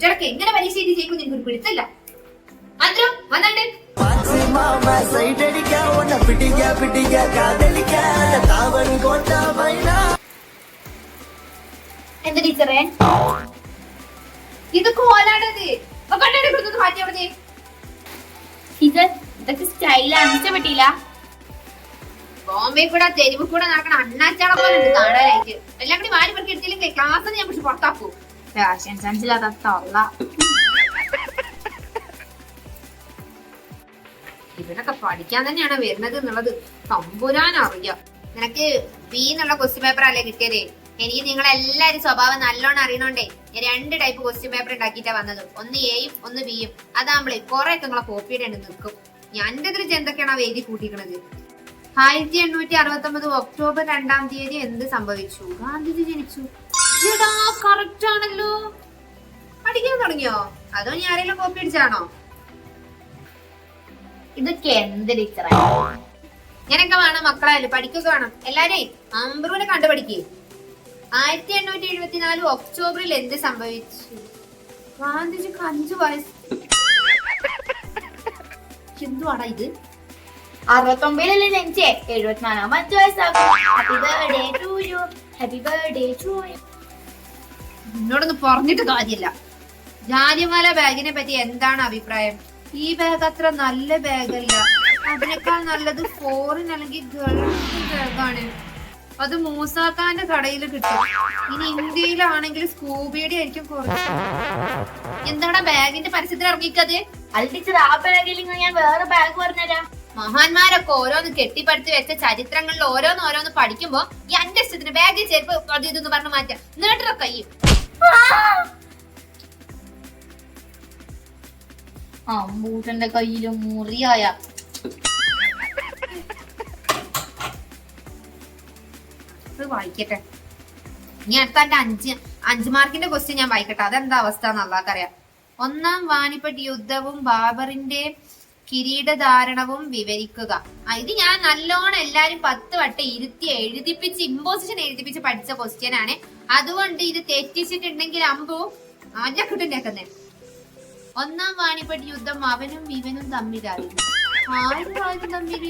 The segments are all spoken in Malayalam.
കുട്ടികളൊക്കെ എങ്ങനെ പരീക്ഷ എഴുതി ജയിക്കും എനിക്ക് പിടിച്ചില്ല അന്തരം വന്നിട്ട് മാക്സിമം സൈഡ് അടിക്കാൻ ഉന്നെ പിടിക്ക പിടിക്ക താവൻ കോട്ട വൈന എന്താ ടീച്ചറേ? ഇത് കോലാണത് കണ്ണാടി കൊടുത്തത് മാറ്റി അവിടെ ടീച്ചർ ഇതൊക്കെ സ്റ്റൈലാണ് ഇഷ്ടപ്പെട്ടില്ല ബോംബെ കൂടെ തെരുവ് കൂടെ നടക്കണ അണ്ണാച്ചാളെ പോലെ കാണാനായിട്ട്. എല്ലാം കൂടി മാറി പെറുക്കി എടുത്തില്ലെങ്കിൽ ക്ലാസ് ഞാൻ പക്ഷെ പുറത്താക്കൂ. ഫാഷൻ സെൻസിലാത്ത തൊള്ള ഇവനൊക്കെ പഠിക്കാൻ തന്നെയാണ് വരുന്നത് എന്നുള്ളത് തമ്പുരാൻ അറിയാം നിനക്ക് ബി എന്നുള്ള ക്വസ്റ്റ്യൻ പേപ്പർ അല്ലേ കിട്ടിയത്? എനിക്ക് നിങ്ങൾ എല്ലാരും സ്വഭാവം നല്ലോണം അറിയണോണ്ടേ രണ്ട് ടൈപ്പ് ക്വസ്റ്റ്യൻ പേപ്പർ ഉണ്ടാക്കിയിട്ടാ വന്നത്. ഒന്ന് എയും ഒന്ന് ബിയും അതാകുമ്പോഴേ കുറെ നിങ്ങളെ കോപ്പിയുടെ ഉണ്ട് നിൽക്കും എന്റെ ഇതിൽ എന്തൊക്കെയാണ് എഴുതി കൂട്ടിക്കണത്? ആയിരത്തി എണ്ണൂറ്റി അറുപത്തി ഒമ്പത് ഒക്ടോബർ രണ്ടാം തീയതി എന്ത് സംഭവിച്ചു? ഗാന്ധിജി ജനിച്ചു. എടാ കറക്റ്റ് ആണല്ലോ. പഠിക്കാൻ തുടങ്ങിയോ? അതോ ഞാൻ ആരെങ്കിലും കോപ്പി അടിച്ചാണോ ഇതൊക്കെ എന്ത് ടീച്ചറെ ഇങ്ങനെയൊക്കെ വേണം മക്കളായാലും പഠിക്കൊക്കെ വേണം. എല്ലാരെയും അമ്പറുവിനെ കണ്ടുപഠിക്കേ ആയിരത്തി എണ്ണൂറ്റി എഴുപത്തിനാല് ഒക്ടോബറിൽ എന്ത് സംഭവിച്ചു? ഗാന്ധിജിക്ക് അഞ്ചു വയസ്സ്. എന്തുവാടാ ഇത്? അറുപത്തൊമ്പതിലല്ലേ ജനിച്ചേ? എഴുപത്തിനാലാം അഞ്ചു വയസ്സാകും. Happy birthday to you happy birthday to you എന്നോടൊന്നും പറഞ്ഞിട്ട് കാര്യമില്ല. ജാലിമല ബാഗിനെ പറ്റി എന്താണ് അഭിപ്രായം? ഈ ബാഗ് അത്ര നല്ല ബാഗല്ല അതിനേക്കാൾ നല്ലത് ഫോറിൻ അല്ലെങ്കിൽ ഗൾഫ് ബാഗാണ് അത് മൂസാക്കാന്റെ കടയിൽ കിട്ടും. ഇനി ഇന്ത്യയിലാണെങ്കിൽ സ്കൂബിയുടെ ആയിരിക്കും കുറച്ച്. എന്താണ് ബാഗിന്റെ പരസ്യത്തിൽ ഇറങ്ങിക്കത്? അല്ല ടീച്ചർ ആ ബാഗിൽ ഞാൻ വേറെ ബാഗ് പറഞ്ഞുതരാം മഹാന്മാരൊക്കെ ഓരോന്ന് കെട്ടിപ്പടുത്ത് വെച്ച ചരിത്രങ്ങളിൽ ഓരോന്ന് ഓരോന്ന് പഠിക്കുമ്പോ ഈ അന്റെ ഇഷ്ടത്തിന് ബാഗിൽ ചെരുപ്പ് അത് ഇതെന്ന് പറഞ്ഞ് മാറ്റാം. നീട്ടറ കയ്യും അമ്പൂട്ടന്റെ കയ്യിലും മുറിയായ. വായിക്കട്ടെ. ഇനി അടുത്ത എന്റെ അഞ്ച് അഞ്ച് മാർക്കിന്റെ ക്വസ്റ്റ്യൻ ഞാൻ വായിക്കട്ടെ. അതെന്താ അവസ്ഥ എന്നുള്ളവർക്കറിയാം ഒന്നാം വാനിപ്പട്ട് യുദ്ധവും ബാബറിന്റെ കിരീടധാരണവും വിവരിക്കുക. ഇത് ഞാൻ നല്ലോണം എല്ലാരും പത്ത് വട്ടം ഇരുത്തി എഴുതിപ്പിച്ച് ഇമ്പോസിഷൻ എഴുതിപ്പിച്ച് പഠിച്ച ക്വസ്റ്റ്യൻ ആണ്. അതുകൊണ്ട് ഇത് തെറ്റിച്ചിട്ടുണ്ടെങ്കിൽ അമ്പു ആഞ്ഞക്കിട്ടുണ്ടാക്കുന്നേ ഒന്നാം വാണിപ്പട്ട് യുദ്ധം അവനും ഇവനും തമ്മിലായിരുന്നു. ആരും തമ്മിൽ?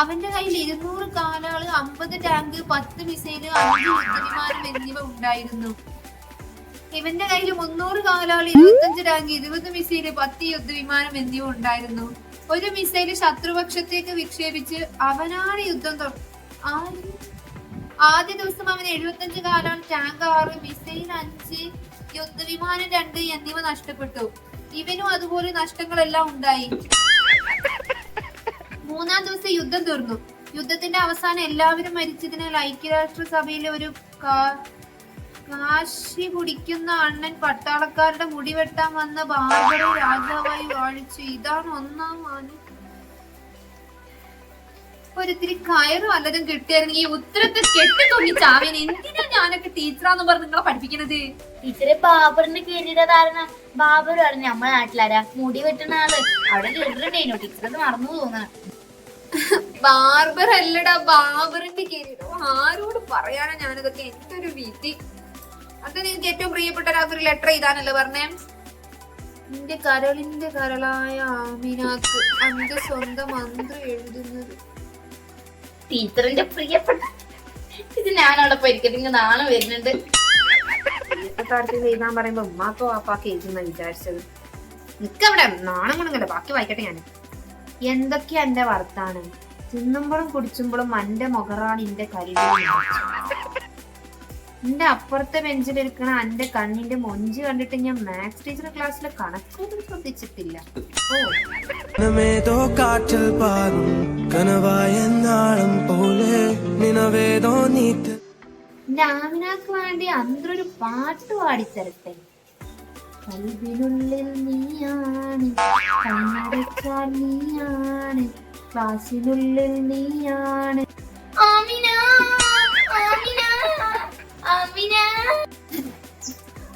അവന്റെ കയ്യിൽ ഇരുന്നൂറ് കാലാൾ അമ്പത് ടാങ്ക് പത്ത് മിസൈൽ അഞ്ച് യുദ്ധവിമാനം എന്നിവ ഉണ്ടായിരുന്നു. ഇവന്റെ കയ്യിൽ മുന്നൂറ് കാലാളി ഇരുപത്തഞ്ച് ടാങ്ക് ഇരുപത് മിസൈൽ പത്ത് യുദ്ധവിമാനം എന്നിവ ഉണ്ടായിരുന്നു. ഒരു മിസൈൽ ശത്രുപക്ഷത്തേക്ക് വിക്ഷേപിച്ച് അവനാണ് യുദ്ധം? ആദ്യ ദിവസം അവൻ എഴുപത്തഞ്ച് കാലാണ് ടാങ്ക് ആറ് മിസൈൽ അഞ്ച് യുദ്ധവിമാനം രണ്ട് എന്നിവ നഷ്ടപ്പെട്ടു. ഇവനും അതുപോലെ നഷ്ടങ്ങളെല്ലാം ഉണ്ടായി. മൂന്നാം ദിവസം യുദ്ധം തീർന്നു. യുദ്ധത്തിന്റെ അവസാനം എല്ലാവരും മരിച്ചതിനാൽ ഐക്യരാഷ്ട്ര സഭയിലെ ഒരു കാശി കുടിക്കുന്ന അണ്ണൻ പട്ടാളക്കാരുടെ മുടി വെട്ടാൻ വന്ന ബാബറെ രാജാവായി വാഴിച്ചു. ഇതാണ് ഒന്നാം മാനം ഒരിത്തിരി കയറ് വല്ലതും കിട്ടിയായിരുന്നെങ്കിൽ ഈ ഉത്തരത്തെ കെട്ടി തോന്നി ചാവൻ എന്തിനാ ഞാനൊക്കെ ടീച്ചറാന്ന് പറഞ്ഞ് നിങ്ങളെ പഠിപ്പിക്കുന്നത് ടീച്ചറെ ബാബറിന്റെ കിരീടധാരണ ബാബർ പറഞ്ഞു നമ്മളെ നാട്ടിലാരാ? മുടി വെട്ടുന്ന ആൾ. അവിടെ കിരീടണ്ടേനു ടീച്ചർ അത് മറന്നു തോന്നണം ബാർബർ അല്ലടാ ബാബറിന്റെ കിരീടം ആരോട് പറയാനാ ഞാനിതൊക്കെ? എന്തൊരു വിധി. അതിന് എനിക്ക് ഏറ്റവും പ്രിയപ്പെട്ട ഒരാൾക്ക് ഒരു ലെറ്റർ എഴുതാനല്ലേ പറഞ്ഞേ? നിന്റെ കരളിന്റെ കരളായ ആമിനാക്ക് അന്റെ സ്വന്തം മന്ത്രം എഴുതുന്നത്. ടീച്ചറിന്റെ പ്രിയപ്പെട്ട ഇത് ഞാൻ അവിടെ നിങ്ങൾ നാളെ വരുന്നുണ്ട്. പ്രിയപ്പെട്ട ആർക്ക് എഴുതാൻ പറയുമ്പോ ഉമ്മാക്കോ വാപ്പാക്ക് എഴുതുന്ന വിചാരിച്ചത്. നിക്കവിടെ നാണം കൊണ്ടല്ലേ ബാക്കി വായിക്കട്ടെ ഞാൻ എന്തൊക്കെയാ എന്റെ വർത്താനം? തിന്നുമ്പോഴും കുടിച്ചുമ്പോഴും എന്റെ മുഖറാണ് എന്റെ കരിയിൽ എന്റെ അപ്പുറത്തെ ബെഞ്ചിലിരിക്കണ എന്റെ കണ്ണിന്റെ മൊഞ്ച് കണ്ടിട്ട് ഞാൻ മാത്സ് ടീച്ചർ ക്ലാസ്സിലെ കണക്കൊന്നും ശ്രദ്ധിച്ചിട്ടില്ല. ആമിനാക്ക് വേണ്ടി അന്ത്രൊരു പാട്ട് പാടിത്തരട്ടെ. കൽവിനുള്ളിൽ നീയാണ് കണ്ണടച്ചാൽ നീയാണ് ക്ലാസ്സിനുള്ളിൽ നീയാണ്. ആമിന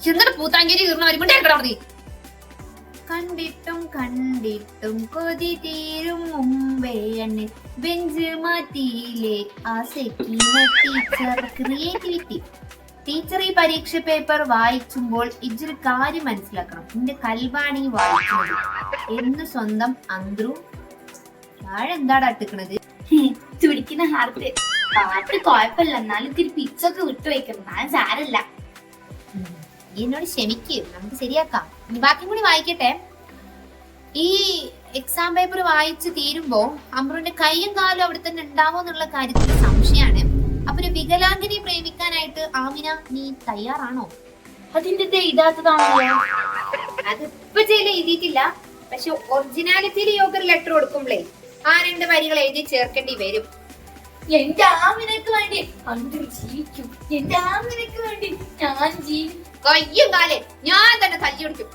എന്നിട്ട് പൂത്താങ്കേരി കീർണ വരുമ്പോണ്ടേ കണ്ടിട്ടും കണ്ടിട്ടും കൊതി തീരും മുമ്പേ എന്നെ ബെഞ്ച് മാറ്റിയില്ലേ? ആ ടീച്ചർ ക്രിയേറ്റിവിറ്റി ടീച്ചർ ഈ പരീക്ഷ പേപ്പർ വായിക്കുമ്പോൾ ഇച്ചൊരു കാര്യം മനസ്സിലാക്കണം. എന്റെ കൽവാണി വായിച്ചു എന്ന് സ്വന്തം അന്ത്രു. താഴെ എന്താടാ ഇട്ടിക്കണത്? തുടിക്കുന്ന ഹാർട്ട്. പാട്ട് കുഴപ്പമില്ല എന്നാലും ഇത്തിരി പിച്ചൊക്കെ വിട്ടു വയ്ക്കണം. ഞാൻ സാരല്ല. നീ എന്നോട് ക്ഷമിക്കൂ. നമുക്ക് ശരിയാക്കാം. ഇനി ബാക്കി കൂടി വായിക്കട്ടെ. ഈ എക്സാം പേപ്പർ വായിച്ച് തീരുമ്പോ അമ്രുവിന്റെ കൈയും കാലും അവിടെ തന്നെ ഉണ്ടാവോ എന്നുള്ള കാര്യത്തിൽ സംശയമാണ്. അപ്പൊ ഒരു വികലാംഗിനെ പ്രേമിക്കാനായിട്ട് ആമിന നീ തയ്യാറാണോ? അതിന്റെ ഇതാത്തതാണല്ലോ. അത് ഇപ്പൊ ചെയ്യൽ എഴുതിയിട്ടില്ല. പക്ഷെ ഒറിജിനാലിറ്റിയിൽ യോഗ ലെറ്റർ കൊടുക്കുമ്പോഴേ ആ രണ്ട് വരികൾ എഴുതി ചേർക്കേണ്ടി വരും. എന്റെ ആമിനക്ക് വേണ്ടി. അന്ന് ജീവിക്കും. എന്റെ ആമിനക്ക് വേണ്ടി ഞാൻ ജീവിക്കും കയ്യും കാലേ. ഞാൻ തന്നെ തല്ലി കൊടുക്കും